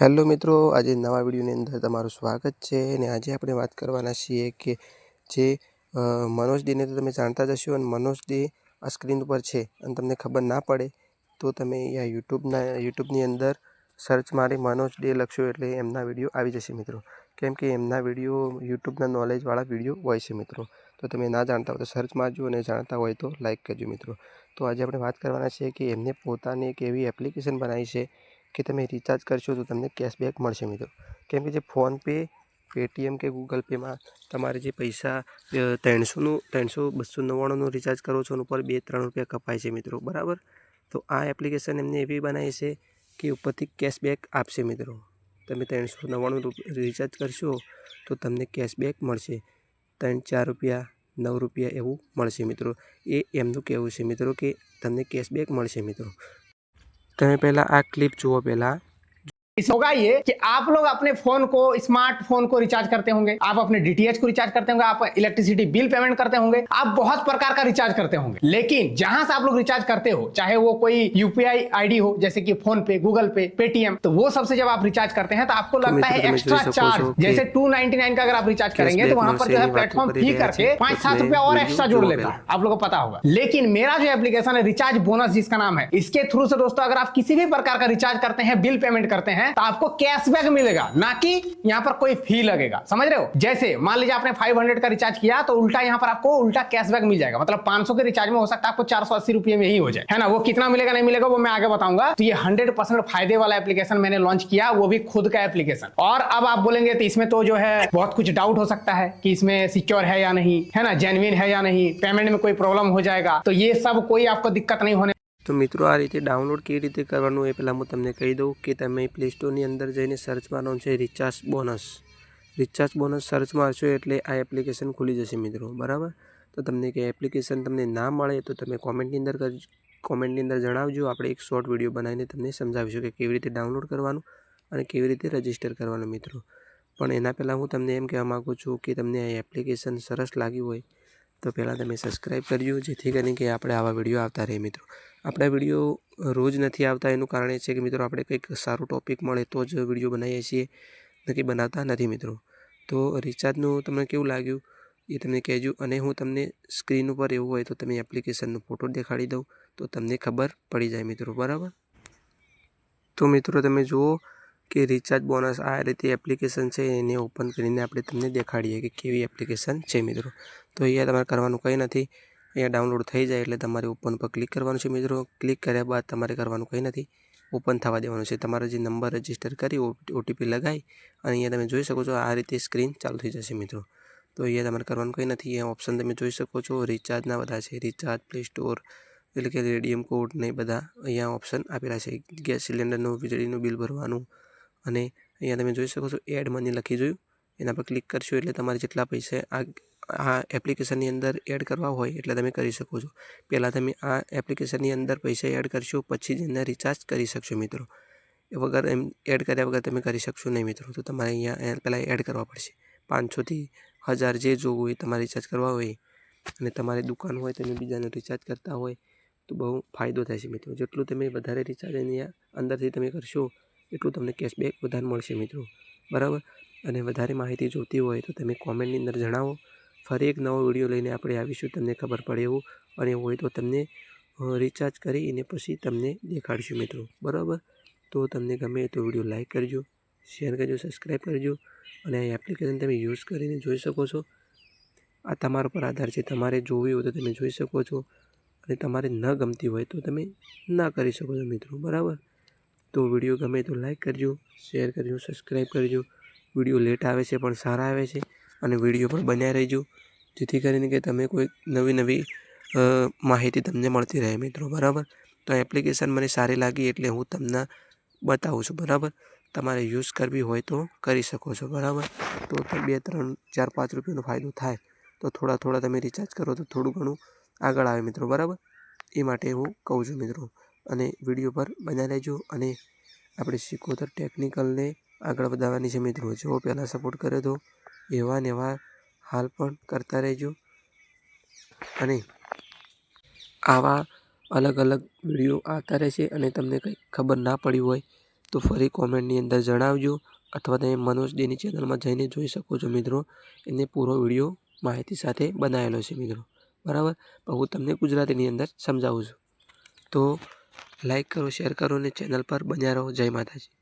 Hello મિત્રો, આજે નવા વિડીયોની અંદર તમારું સ્વાગત છે અને આજે આપણે વાત કરવાના છીએ કે જે મનોજ ડેને તો તમે જાણતા જ હશો અને મનોજ ડે આ સ્ક્રીન ઉપર છે અને તમને ખબર ના પડે તો તમે અહીંયા યુટ્યુબના, યુટ્યુબની અંદર સર્ચ મારી મનોજ ડે લખશો એટલે એમના વીડિયો આવી જશે મિત્રો. કેમ કે એમના વીડિયો, યુટ્યુબના નોલેજવાળા વીડિયો હોય છે મિત્રો. તો તમે ના જાણતા હોય તો સર્ચ મારજો અને જાણતા હોય તો લાઇક કરજો મિત્રો. તો આજે આપણે વાત કરવાના છે કે એમને પોતાની એક એવી એપ્લિકેશન બનાવી છે કે તમે રિચાર્જ કરશો તો તમને કેશબેક મળશે મિત્રો. કેમ કે જે ફોનપે પેટીએમ કે ગૂગલ પેમાં તમારે જે પૈસા ત્રણસોનું, ત્રણસો બસો નવ્વાણુંનું રિચાર્જ કરો છો ઉપર બે, ત્રણ રૂપિયા કપાય છે મિત્રો. બરાબર? તો આ એપ્લિકેશન એમને એવી બનાવી છે કે ઉપરથી કેશબેક આપશે મિત્રો. તમે ત્રણસો નવ્વાણું રિચાર્જ કરશો તો તમને કેશબેક મળશે. ત્રણ, ચાર રૂપિયા, નવ રૂપિયા એવું મળશે મિત્રો. એ એમનું કહેવું છે મિત્રો કે તમને કેશબેક મળશે મિત્રો. તમે પહેલાં આ ક્લિપ જુઓ પહેલાં. होगा ये कि आप लोग अपने फ़ोन को स्मार्टफ़ोन को रिचार्ज करते होंगे। आप अपने डीटीएच को रिचार्ज करते होंगे आप इलेक्ट्रिसिटी बिल पेमेंट करते होंगे आप बहुत प्रकार का रिचार्ज करते होंगे। लेकिन जहाँ से आप लोग रिचार्ज करते हो चाहे वो कोई यूपीआई आईडी हो जैसे कि फ़ोन पे गूगल पे पेटीएम तो वो सबसे जब आप रिचार्ज करते हैं तो आपको लगता है एक्स्ट्रा चार्ज जैसे टू का अगर आप रिचार्ज करेंगे तो वहाँ पर जो है प्लेटफॉर्म फ़ी करके पाँच सात रुपया और एक्स्ट्रा जोड़ लेता है। आप लोग को पता होगा। लेकिन मेरा जो एप्लीकेशन है रिचार्ज बोनस जिसका नाम है इसके थ्रू से दोस्तों अगर आप किसी भी प्रकार का रिचार्ज करते हैं बिल पेमेंट करते हैं तो आपको कैशबैक मिलेगा, ना कि यहाँ पर कोई फ़ी लगेगा। समझ रहे हो? जैसे मान लीजिए आपने 500 का रिचार्ज किया तो उल्टा यहाँ पर आपको उल्टा कैशबैक मिल जाएगा। मतलब 500 के रिचार्ज में हो सकता है आपको चार सौ अस्सी रुपये में ही हो जाए। है ना? वो कितना मिलेगा, नहीं मिलेगा, वो मैं आगे बताऊँगा। तो ये हंड्रेड फ़ायदे वाला एप्लीकेशन मैंने लॉन्च किया, वो भी खुद का एप्लीकेशन और अब आप बोलेंगे तो इसमें तो जो है बहुत कुछ डाउट हो सकता है कि इसमें सिक्योर है या नहीं। है ना? जेनविन है या नहीं? पेमेंट में कोई प्रॉब्लम हो जाएगा। तो ये सब कोई आपको दिक्कत नहीं होने તો મિત્રો, આ રીતે ડાઉનલોડ કેવી રીતે કરવાનું એ પહેલાં હું તમને કહી દઉં કે તમે પ્લે સ્ટોરની અંદર જઈને સર્ચ મારવાનું છે recharge bonus recharge bonus search મારશો એટલે આ એપ્લિકેશન ખુલી જશે મિત્રો, બરાબર? તો તમને કે એપ્લિકેશન તમને ના મળે તો તમે કોમેન્ટની અંદર કોમેન્ટની અંદર જણાવજો. આપણે એક શોર્ટ વીડિયો બનાવીને તમને સમજાવીશું કે કેવી રીતે ડાઉનલોડ કરવાનું અને કેવી રીતે રજિસ્ટર કરવાનું મિત્રો. પણ એના પહેલાં હું તમને એમ કહેવા માગું છું કે તમને આ એપ્લિકેશન સરસ લાગ્યું હોય તો પહેલાં તમે સબસ્ક્રાઈબ કરજો, જેથી કરીને કે આપણે આવા વીડિયો આવતા રહે મિત્રો. આપણા વીડિયો રોજ નથી આવતા, એનું કારણ એ છે કે મિત્રો આપણે કંઈક સારું ટોપિક મળે તો જ વીડિયો બનાવીએ છીએ, નક્કી બનાવતા નથી મિત્રો. તો રિચાર્જનું તમને કેવું લાગ્યું એ તમને કહેજો, અને હું તમને સ્ક્રીન ઉપર એવું હોય તો તમે એપ્લિકેશનનો ફોટો દેખાડી દઉં, તો તમને ખબર પડી જાય મિત્રો, બરાબર? તો મિત્રો તમે જુઓ કે રિચાર્જ બોનસ આ રીતે એપ્લિકેશન છે એને ઓપન કરીને આપણે તમને દેખાડીએ કે કેવી એપ્લિકેશન છે મિત્રો. તો અહીંયા તમારે કરવાનું કંઈ નથી. અહીંયા ડાઉનલોડ થઈ જાય એટલે તમારે ઓપન પર ક્લિક કરવાનું છે મિત્રો. ક્લિક કર્યા બાદ તમારે કરવાનું કંઈ નથી. ઓપન થવા દેવાનું છે. તમારો જે નંબર રજિસ્ટર કરી ઓટીપી લગાવી અને અહીંયા તમે જોઈ શકો છો આ રીતે સ્ક્રીન ચાલુ થઈ જશે મિત્રો. તો અહીંયા તમારે કરવાનું કંઈ નથી. અહીંયા ઓપ્શન તમે જોઈ શકો છો. રિચાર્જના બધા છે. રિચાર્જ પ્લે સ્ટોર એટલે કે રેડિયમ કોડ ને બધા અહીંયા ઓપ્શન આપેલા છે. ગેસ સિલિન્ડરનું, વીજળીનું બિલ ભરવાનું અને અહીંયા તમે જોઈ શકો છો એડ મની લખી જોયું. એના પર ક્લિક કરશો એટલે તમારે જેટલા પૈસા આ આ એપ્લિકેશનની અંદર એડ કરવા હોય એટલે તમે કરી શકો છો. પહેલાં તમે આ એપ્લિકેશનની અંદર પૈસા એડ કરશો, પછી જ એને રિચાર્જ કરી શકશો મિત્રો. એ વગર એમ, એડ કર્યા વગર તમે કરી શકશો નહીં મિત્રો. તો તમારે અહીંયા પહેલાં એડ કરવા પડશે. પાંચસોથી હજાર જે જોવું હોય તમારે રિચાર્જ કરવા હોય અને તમારી દુકાન હોય તમે બીજાનું રિચાર્જ કરતા હોય તો બહુ ફાયદો થશે મિત્રો. જેટલું તમે વધારે રિચાર્જ એની અંદરથી તમે કરશો એટલું તમને કેશબેક વધારે મળશે મિત્રો. બરાબર? અને વધારે માહિતી જોઈતી હોય તો તમે કોમેન્ટની અંદર જણાવો. ફરી એક નવો વીડિયો લઈને આપણે આવીશું, તમને ખબર પડે એવું. અને હોય તો તમને રિચાર્જ રિચાર્જ કરીને પછી તમને દેખાડશું મિત્રો. બરાબર? તો તમને ગમે તો વીડિયો લાઇક કરજો શેર કરજો સબસ્ક્રાઈબ કરજો. અને આ એપ્લિકેશન તમે યુઝ કરીને જોઈ શકો છો. આ તમારા પર આધાર છે. તમારે જોવી હોય તો તમે જોઈ શકો છો. અને તમારે ન ગમતી હોય તો તમે ના કરી શકો છો મિત્રો. બરાબર? તો વીડિયો ગમે તો લાઈક કરજો, શેર કરજો, સબસ્ક્રાઈબ કરજો. વીડિયો લેટ આવે છે પણ સારા આવે છે અને વીડિયો પણ બન્યા રહેજો. જેથી કરીને કે તમે કોઈ નવી નવી માહિતી તમને મળતી રહે મિત્રો, બરાબર? તો એપ્લિકેશન મને સારી લાગી એટલે હું તમને બતાવું છું, બરાબર? તમારે યુઝ કરવી હોય તો કરી શકો છો, બરાબર? તો બે, ત્રણ, ચાર, પાંચ રૂપિયાનો ફાયદો થાય. તો થોડા થોડા તમે રિચાર્જ કરો તો થોડું ઘણું આગળ આવે મિત્રો, બરાબર? એ માટે હું કહું છું મિત્રો. અને વીડિયો પર બન્યા રહેજો અને આપણે શીખોતર ટેકનિકલને આગળ વધારવાની છે મિત્રો. જેવો પહેલાં સપોર્ટ કર્યો હતો એવા ને એવા હાલ પણ કરતા રહેજો. અને આવા અલગ અલગ વીડિયો આવતા રહેશે અને તમને કંઈ ખબર ના પડી હોય તો ફરી કોમેન્ટની અંદર જણાવજો અથવા તમે મનોજદેની ચેનલમાં જઈને જોઈ શકો છો મિત્રો. એને પૂરો વીડિયો માહિતી સાથે બનાવેલો છે મિત્રો. બરાબર? હું તમને ગુજરાતીની અંદર સમજાવું છું. તો લાઇક કરો શેર કરો અને ચેનલ પર બન્યા રહો. જય માતાજી.